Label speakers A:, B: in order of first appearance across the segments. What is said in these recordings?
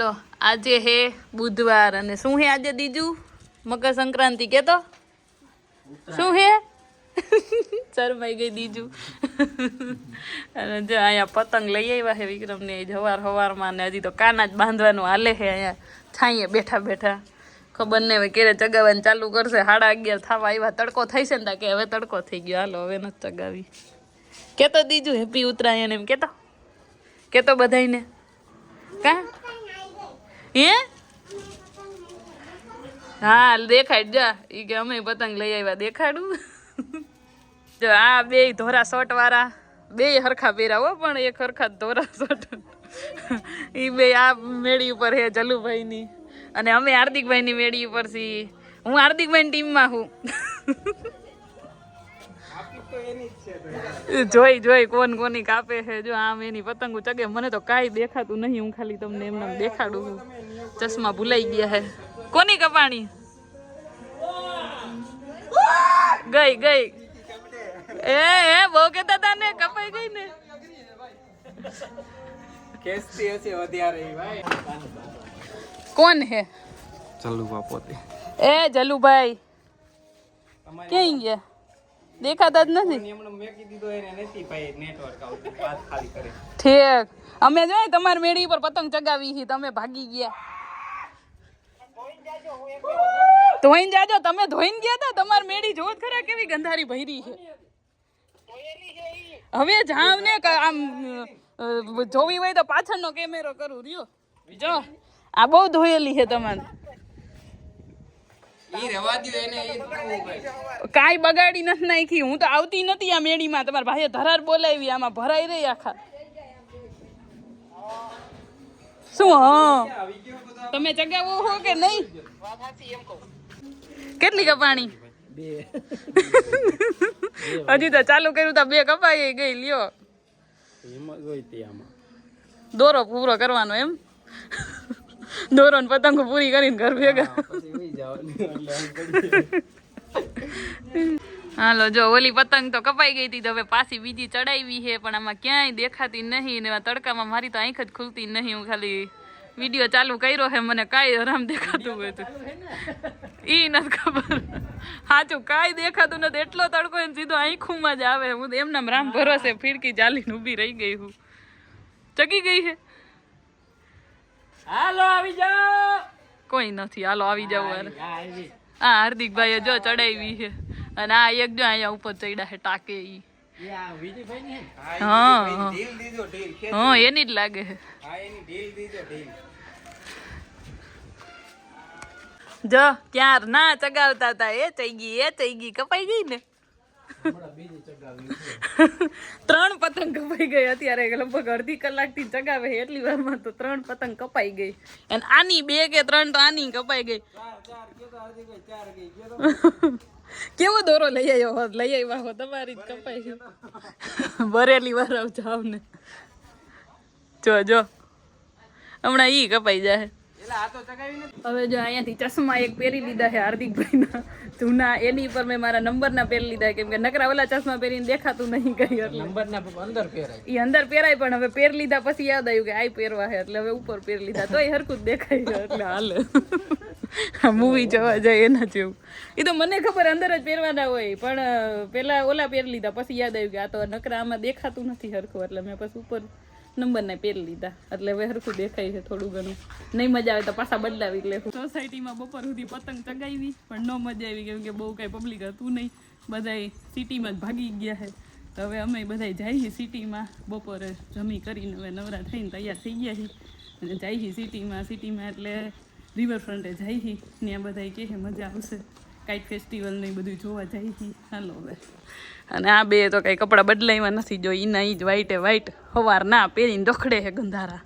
A: હાલો, આજે હે બુધવાર અને શું હે આજે દીજું? મકર સંક્રાંતિ કેતો? શું હે? શરમાઈ ગઈ દીજું. અને જો અહીંયા પતંગ લઈ આવ્યા છે વિક્રમને હવાર હવારમાં ને હજી તો કાના જ બાંધવાનું હાલે છે અહીંયા. છાંયે બેઠા બેઠા. ખબર નહીં હવે ક્યારે ચગાવવાનું ચાલુ કરશે. સાડા અગિયાર થવા આવ્યા. તડકો થઈ છે ને તા કે હવે તડકો થઈ ગયો. હાલો, હવે નથી ચગાવી. કેતો દીજું, હેપી ઉતરાયણ એમ કેતો? કેતો બધાયને? કા? હે? હા દેખાડ જા ઈ કે અમે પતંગ લઈ આવ્યા, દેખાડું? જો આ બે ધોરા શર્ટ વાળા, બે હરખા પહેર્યા હો, પણ એક હરખા ધોરા શર્ટ. ઈ બે આ મેળી ઉપર હે જલુભાઈની. અને અમે હાર્દિકભાઈની મેળી ઉપર છીએ હું હાર્દિકભાઈની ટીમમાં હું. જોઈ જોઈ કોણ કોની કાપે છે જો આમ એની પતંગો ચગે. મને તો કાંઈ દેખાતું નહીં હું ખાલી તમને એમને દેખાડું છું. ચશ્મા ભૂલાઈ ગયા હે કોની કપાણી? ગઈ ગઈ. એ એ બહુ કેતા હતા ને કપાઈ ગઈ ને.
B: કેસથી હશે વધારે ભાઈ.
A: કોણ હે
B: જલુભા પોતે.
A: એ જલુભાઈ ક્યાં ગયા? દેખાતા જ નથી. ઠીક. અમે જો તમારી મેળી પર પતંગ ચગાવી છે તમે ભાગી ગયા. ધોઈને જાજો તમે ધોઈને ગયા હતા? તમારી મેળી જોત ખરા કેવી ગંધારી ભરી છે. હવે જાવ ને આમ જોવી હોય તો પાછળનો કેમેરો કરું રહ્યો. જો આ બહુ ધોયેલી છે તમારે
B: ઈ રવા દ્યો એને ઈ કરવું ભાઈ
A: કાંઈ બગાડી નથી નાખી. હું તો આવતી નથી આ મેળીમાં. તમારા ભાઈએ ધરાર બોલાવી આમાં ભરાઈ રહી આખા. શું હા? તમે ચગાવો હો કે નહીં? કેટલી કપાણી?
B: બે
A: હજી તો ચાલુ કર્યું તો બે કપાઈ ગઈ લ્યો. દોરો પૂરો કરવાનો એમ. દોરો ને પતંગો પૂરી કરીને ઘર ભેગા. હાલો જો ઓલી પતંગ તો કપાઈ ગઈ હતી તો હવે પાછી બીજી ચડાવી છે પણ આમાં ક્યાંય દેખાતી નહીં ને આ તડકામાં મારી તો આંખ જ ખુલતી નહીં. હું ખાલી વીડિયો ચાલુ કર્યો છે મને કાંઈ આરામ દેખાતું હોય તો. એ નથી ખબર. સાચું કાંઈ દેખાતું નથી. એટલો તડકો એને સીધો આંખુમાં જ આવે. હું એમને રામ ભરોસે ફીડકી ચાલીને ઊભી રહી ગઈ હું. ચકી ગઈ છે?
B: હાલો આવી જાઓ.
A: કોઈ નથી હાલો આવી જાવ
B: હા
A: હાર્દિકભાઈ જો ચડાવી છે. અને આ એક જો અહીંયા ઉપર ચડ્યા છે ટાકે ઈ. હા, હા. એની જ લાગે જો ક્યાર ના ચગાવતા હતા એ થઈ ગઈ એ થઈ ગઈ કપાઈ ગઈ ને? ત્રણ પતંગ કપાઈ ગઈ અત્યારે લગભગ અડધી કલાકથી ચગાવે એટલી એટલી વારમાં તો ત્રણ પતંગ કપાઈ ગઈ. અને આની બે કે ત્રણ તો આની કપાઈ ગઈ.
B: ગઈ
A: કેવો દોરો લઈ આવ્યો હોત, લઈ આવ્યા હો તમારી જ કપાઈ છે. બરેલી વાર જાવ ને જો જો. હમણાં ઈ કપાઈ જાય
B: આ
A: હવે જો અહીંયાથી ચશ્મા એક પહેરી લીધા છે હાર્દિકભાઈના. જૂના એની પર મેં મારા નંબરના પહેરી લીધા કેમ કે નકરા ઓલા ચશ્મા પહેરીને દેખાતું નહીં કઈ એટલે.
B: નંબરના અંદર પહેરાય.
A: એ અંદર પહેરાય પણ હવે પહેરી લીધા પછી યાદ આવ્યું કે આઈ પહેરવા છે એટલે હવે ઉપર પહેરી લીધા. તોય હરખું જ દેખાય છે એટલે હાલે. મૂવી જોવા જાય એના જેવું. એ તો મને ખબર અંદર જ પહેરવાના હોય પણ પેલા ઓલા પહેરી લીધા. પછી યાદ આવ્યું કે આ તો નકરા આમાં દેખાતું નથી હરખું એટલે મેં પછી ઉપર નંબરના પહેરી લીધા. એટલે હવે હરખું દેખાય છે થોડું ઘણું. નહીં મજા આવે તો પાછા બદલાવી એટલે સોસાયટીમાં બપોર સુધી પતંગ ચગાવી પણ ન મજા આવી કેમ કે બહુ કાંઈ પબ્લિક હતું નહીં. બધાય સિટીમાં જ ભાગી ગયા છે. તો હવે અમે બધાય જઈએ સિટીમાં બપોરે જમી કરીને હવે નવરા થઈને તૈયાર થઈ ગયા છીએ. અને જઈએ સિટીમાં સિટીમાં એટલે રિવરફ્રન્ટે જઈએ ત્યાં બધાય કહે મજા આવશે. કાઈટ ફેસ્ટિવલ ને બધું જોવા જઈએ હાલો હવે. અને આ બે તો કઈ કપડાં બદલાવ્યા નથી જો ઈના એ જ વ્હાઈટે વ્હાઈટ સવાર ના પહેરીને રખડે છે ગંધારા.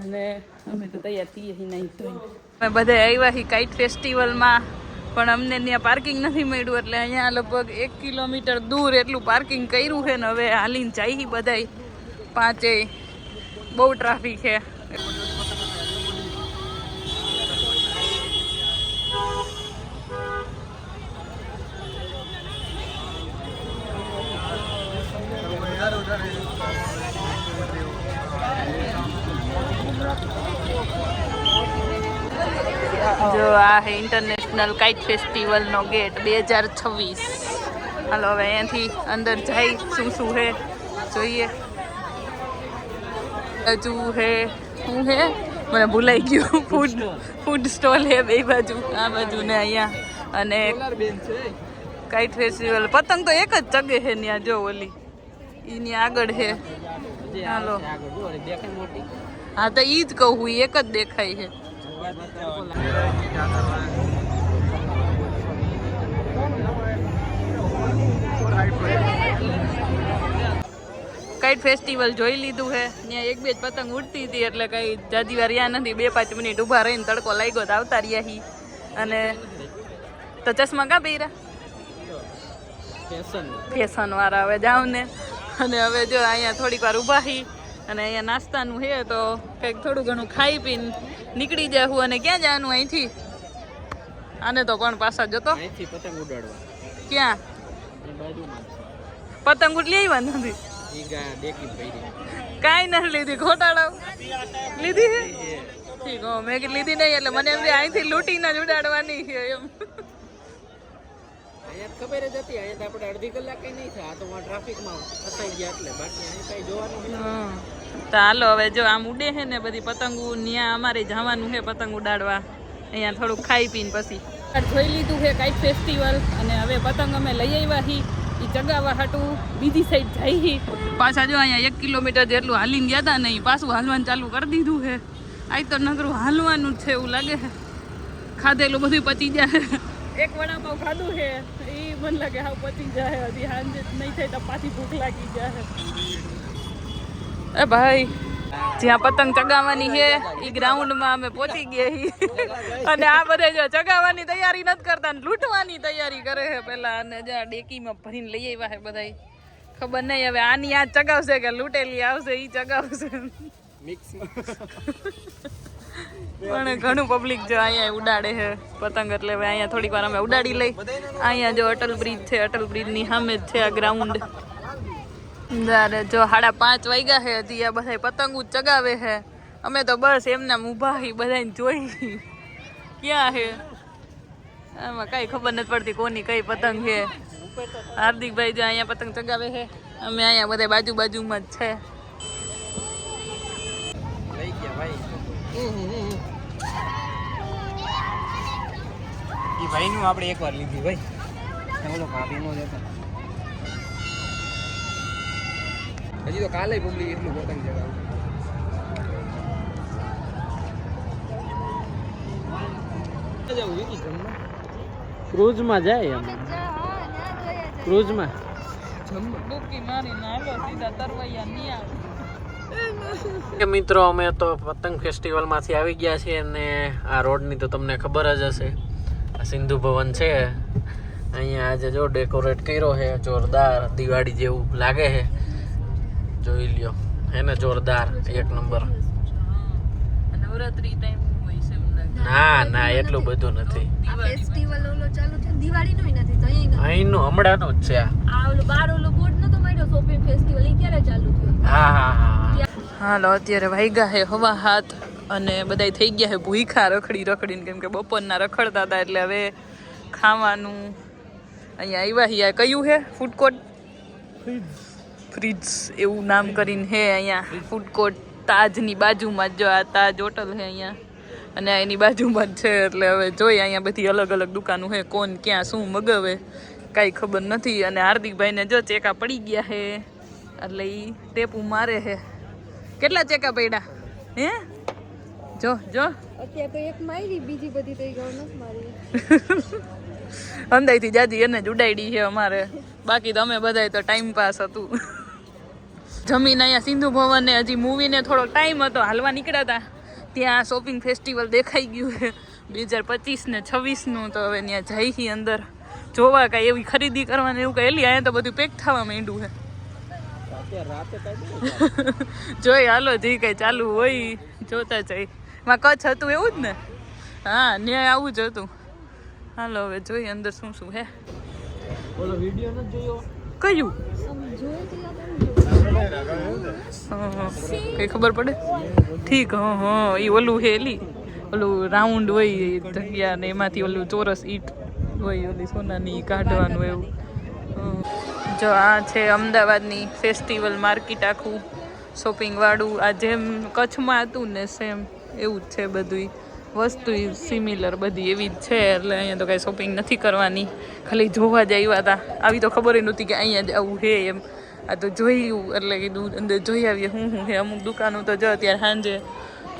A: અને અમે તો તૈયાર થઈએ નહીં તો અમે બધે આવ્યા છીએ કાઇટ ફેસ્ટિવલમાં પણ અમને ત્યાં પાર્કિંગ નથી મળ્યું એટલે અહીંયા લગભગ એક કિલોમીટર દૂર એટલું પાર્કિંગ કર્યું છે ને હવે હાલીને જાય બધાય. પાંચેય. બહુ ટ્રાફિક છે. જો આ હે ઇન્ટરનેશનલ કાઇટ ફેસ્ટિવલનો ગેટ બે હજાર છવ્વીસ. હાલો હવે અહીંયાથી અંદર જાય શું શું હે જોઈએ. હજુ હે શું હે? મને ભૂલાઈ ગયું. ફૂડ ફૂડ સ્ટોલ હે બે બાજુ. આ બાજુ ને અહીંયા અને કાઇટ ફેસ્ટિવલ પતંગ તો એક જ ચગે હે ત્યાં જો ઓલી. એની આગળ હે. હાલો. હા તો ઈ જ કહું એક જ દેખાય છે કાઈટ ફેસ્ટિવલ જોઈ લીધું છે ત્યાં એક બે જ પતંગ ઉડતી હતી એટલે કઈ જાજી વાર રહ્યા નથી. બે પાંચ મિનિટ ઊભા રહીને તડકો લાગ્યો તો આવતા રહ્યા હી. અને તો ચશ્મા કા પહેરા ફેશન વાળા હવે જાઉં ને. અને હવે જો અહીંયા થોડીક વાર ઊભા હી. અને અહીંયા નાસ્તાનું છે તો કંઈક થોડું ઘણું ખાઈ પીને નીકળી જાય હું અને ક્યાં જવાનું અહીંથી? આને તો કોણ પાછા જતો?
B: પતંગ ઉડાડવા.
A: ક્યાં? પતંગ ઉડલી આવ્યા નથી? કાંઈ નથી લીધી. ખોટાડા લીધી ઠીક હો મેં લીધી નહીં એટલે મને એમ અહીંથી અહીંથી લૂંટીને જ ઉડાડવાની એમ.
B: ખબર જ હતી અહીંયા આપણે અડધી કલાક કઈ નહીં થાય. આ તો ટ્રાફિકમાં ફસાઈ ગયા એટલે. બાકી અહીં કઈ જોવાનું.
A: તો હાલો હવે જો આમ ઉડે છે ને બધી પતંગો ત્યાં અમારે જવાનું છે પતંગ ઉડાડવા. અહીંયા થોડુંક ખાઈ પીને પછી. જોઈ લીધું છે કાંઈક ફેસ્ટિવલ અને હવે પતંગ અમે લઈ આવ્યા હી એ ચગાવવા હાટું બીજી સાઈડ જાય હી પાછા જો અહીંયા એક કિલોમીટર જેટલું હાલીને ગયા હતા નહીં પાછું હાલવાનું ચાલુ કરી દીધું છે. આ તો નગરું હાલવાનું જ છે એવું લાગે છે. ખાધેલું બધું પચી જાય એક વડાપાવ ખાધું છે. એ મને લાગે હાવ પચી જાય હજી હાંજે નહીં થાય તો પાછી ભૂખ લાગી જાય એ ભાઈ, જ્યાં પતંગ ચગાવવાની છે એ ગ્રાઉન્ડમાં અમે પહોંચી ગયા અને આ બધે જો ચગાવવાની તૈયારી નથી કરતા ને લૂંટવાની તૈયારી કરે છે પેલા. અને જ્યાં ડેકીમાં ભરીને લઈ આવ્યા છે બધા ખબર નહીં હવે આની આ ચગાવશે કે લૂંટેલી આવશે એ ચગાવશે. પણ ઘણું પબ્લિક જો અહીંયા ઉડાડે છે પતંગ, એટલે અહીંયા થોડીક વાર અમે ઉડાડી લઈ. અહીંયા જો અટલ બ્રિજ છે, અટલ બ્રિજની સામે જ છે આ ગ્રાઉન્ડ જ્યારે જો સાડા પાંચ વાગ્યા છે હજી આ બધા પતંગો જ ચગાવે છે. અમે તો બસ એમના ઊભા હી બધાને જોઈ ક્યાં છે? આમાં કઈ ખબર નથી પડતી કોની કઈ પતંગ છે. હાર્દિકભાઈ જો અહીંયા પતંગ ચગાવે છે. અમે અહીંયા બધા બાજુ બાજુમાં જ છે.
B: લઈ ગયા ભાઈ. નું ભાઈનું આપણે એકવાર લીધી ભાઈ. ઓલો ભાભીનો જ હતો. હજી તો કાલે પબ્લિક એટલું પતંગ ક્રૂઝમાં જાય અમે ક્રૂઝમાં.
A: ડૂબકી મારીને હાલો સીધા તરવૈયા નહીં આવે
B: કે મિત્રો અમે તો પતંગ ફેસ્ટિવલમાંથી આવી ગયા છીએ અને આ રોડની તો તમને ખબર જ હશે. આ સિંધુ ભવન છે. અહીંયા આજે જો ડેકોરેટ કર્યો છે જોરદાર દિવાળી જેવું લાગે છે. જોઈ લ્યો. હે ને જોરદાર એક નંબર.
A: નવરાત્રી ટાઈમ હોય
B: ના ના એટલું બધું નથી.
C: આ ફેસ્ટિવલ ઓલો ચાલુ છે દિવાળીનો નથી તો અહીં
B: અહીંનું હમણાંનું જ છે આ.
C: ઓલો બાર ઓલો બોર્ડ નતો માર્યો શોપિંગ ફેસ્ટિવલ એ ક્યારે ચાલુ થયો?
B: હા હા હા.
A: હાલો અત્યારે વાગ્યા હે હવા હાથ અને બધાય થઈ ગયા હે ભૂખા રખડી રખડીને કેમ કે બપોરના રખડતા હતા એટલે હવે ખાવાનું અહીંયા આવ્યા હી. કયું હે? ફૂડ કોર્ટ ફ્રીજ એવું નામ કરીને હે અહીંયા ફૂડ કોર્ટ તાજની બાજુમાં જ જો આ તાજ હોટલ હે અહીંયા. અને એની બાજુમાં જ છે એટલે હવે જોઈએ અહીંયા બધી અલગ અલગ દુકાનો હે કોણ ક્યાં શું મગાવે કાંઈ ખબર નથી. અને હાર્દિકભાઈને જો ચેકા પડી ગયા હે એટલે એ ટેપું મારે હે. કેટલા ચેકા પડ્યા? હે? જો જો.
C: અત્યારે તો એક મારી બીજી બધી તો ગૌ નથી મારી.
A: અંદાજથી જાજી એને જ ઉડાડી છે અમારે. બાકી તો અમે બધાય તો ટાઈમ પાસ હતું. જમીન અહીંયા સિંધુ ભવનને હજી મૂવીને થોડો ટાઈમ હતો, હાલવા નીકળ્યા હતા. ત્યાં શોપિંગ ફેસ્ટિવલ દેખાઈ ગયું બે હજાર પચીસ ને છવ્વીસનું તો હવે ત્યાં જઈ હી અંદર. જોવા કાંઈ એવી ખરીદી કરવાની એવું કહેલી અહીંયા તો બધું પેક થવા માંડ્યું છે. જોઈ, હાલો, જે કઈ ચાલુ હોય, જોતા જઈ માં કચ્છ હતું એવું જ ને? હા, ન્યાય આવું જ હતું. હાલો, હવે જોઈએ અંદર શું શું હે
B: બોલો વીડિયો નથી જોયો?
A: કયું. કઈ ખબર પડે? ઠીક, હા હા એ ઓલું હે એલી ઓલું રાઉન્ડ હોય જગ્યા ને એમાંથી ઓલું ચોરસ ઈટ હોય, ઓલી સોનાની કાઢવાનું એવું. જો આ છે અમદાવાદની ફેસ્ટિવલ માર્કેટ આખું, શોપિંગ વાળું. આ જેમ કચ્છમાં હતું ને સેમ એવું જ છે બધું વસ્તુ સિમિલર બધી એવી જ છે એટલે અહીંયા તો કાંઈ શોપિંગ નથી કરવાની. ખાલી જોવા જ આવ્યા હતા આવી તો ખબર નહોતી કે અહીંયા જ આવું છે એમ. આ તો જોયું એટલે કીધું અંદર જોઈ આવીએ હું હું હે. અમુક દુકાનો તો જો અત્યારે સાંજે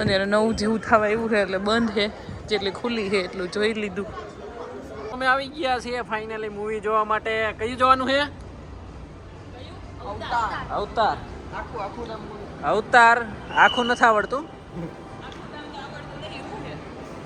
A: અત્યારે નવું જેવું થવા એવું છે એટલે બંધ છે જેટલી ખુલ્લી છે એટલું જોઈ લીધું.
B: અમે આવી ગયા છીએ ફાઇનલી મૂવી જોવા માટે. કયું જોવાનું છે અવતાર. અવતાર. આખું આખું અવતાર. આખું નથી આવડતું?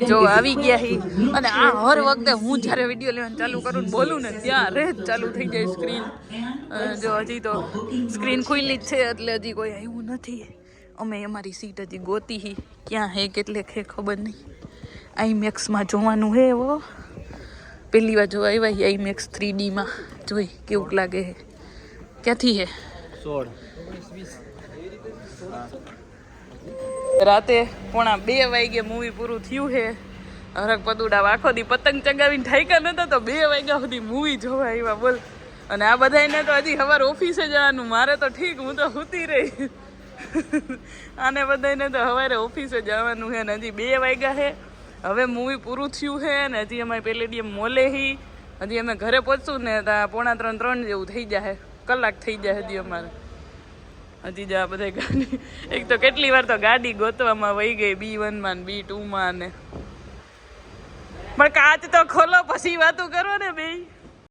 A: જો આવી ગયા હી. અને આ હર વખતે હું જ્યારે વીડિયો લેવાનું ચાલુ કરું બોલું ને ત્યાં રે જ ચાલુ થઈ જાય સ્ક્રીન જો હજી તો સ્ક્રીન ખુલ્લી જ છે એટલે હજી કોઈ આવ્યું નથી. અમે અમારી સીટ હજી ગોતી હી. ક્યાં હે કેટલે હે ખબર નહીં. આઈમેક્સમાં જોવાનું હે એવો પહેલી વાર જોવા આવ્યા આઈ મેક્સ થ્રી ડીમાં જોઈ કેવું લાગે હે. ક્યાંથી હે?
B: સોળ.
A: રાતે પોણા બે વાગે મૂવી પૂરું થયું છે. હરક પદુડા આખો દી પતંગ ચગાવીને ઠાઈકા નતા તો બે વાગ્યા સુધી મૂવી જોવા આવ્યા, બોલ. અને આ બધાને તો હજી સવાર ઓફિસે જવાનું, મારે તો ઠીક, હું તો સૂતી રહી. આને બધાને તો સવારે ઓફિસે જવાનું છે ને હજી બે વાગ્યા છે. હવે મૂવી પૂરું થયું છે ને હજી અમારે પેલેડિયમ મોલે હી. હજી અમે ઘરે પહોંચશું ને પોણા ત્રણ ત્રણ જેવું થઈ જાય કલાક થઈ જાય હજી અમારે. હજી જ બધા ગાડી. એક તો કેટલી વાર તો ગાડી ગોતવામાં વહી ગઈ, બી વનમાં માં બી ટુમાં ને. પણ કાચ તો ખોલો, પછી વાતું કરો ને બે